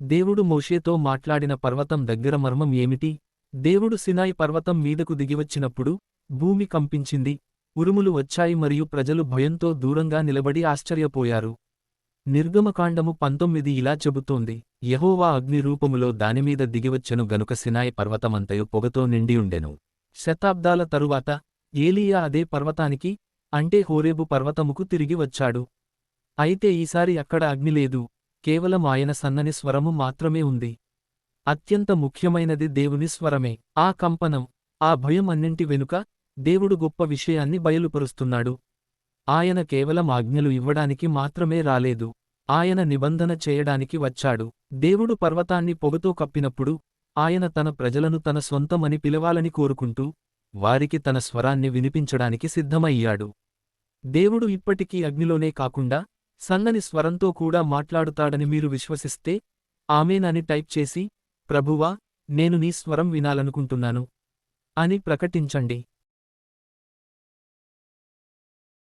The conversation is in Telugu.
దేవుడు మోషేతో మాట్లాడిన పర్వతం దగ్గర మర్మం ఏమిటి? దేవుడు సినాయి పర్వతం మీదకు దిగివచ్చినప్పుడు భూమి కంపించింది ఉరుములు వచ్చాయి మరియు ప్రజలు భయంతో దూరంగా నిలబడి ఆశ్చర్యపోయారు. నిర్గమకాండము పంతొమ్మిది ఇలా చెబుతోంది యహోవా అగ్ని రూపములో దానిమీద దిగివచ్చెను గనుక సినాయి పర్వతమంతయు పొగతో నిండియుండెను శతాబ్దాల తరువాత ఏలీయా అదే పర్వతానికి అంటే హోరేబు పర్వతముకు తిరిగి వచ్చాడు. అయితే ఈసారి అక్కడ అగ్ని లేదు. కేవలం ఆయన సన్నని స్వరము మాత్రమే ఉంది. అత్యంత ముఖ్యమైనది దేవుని స్వరమే. ఆ కంపనం ఆ భయం అన్నింటి వెనుక దేవుడు గొప్ప విషయాన్ని బయలుపరుస్తున్నాడు. ఆయన కేవలం ఆజ్ఞలు ఇవ్వడానికి మాత్రమే రాలేదు. ఆయన నిబంధన చేయడానికి వచ్చాడు. దేవుడు పర్వతాన్ని పొగతో కప్పినప్పుడు ఆయన తన ప్రజలను తన స్వంతమని పిలవాలని కోరుకుంటూ వారికి తన స్వరాన్ని వినిపించడానికి సిద్ధమయ్యాడు. దేవుడు ఇప్పటికీ అగ్నిలోనే కాకుండా సన్నని స్వరంతో కూడా మాట్లాడుతాడని మీరు విశ్వసిస్తే ఆమెనని టైప్ చేసి ప్రభువా నేను నీ స్వరం వినాలనుకుంటున్నాను అని ప్రకటించండి.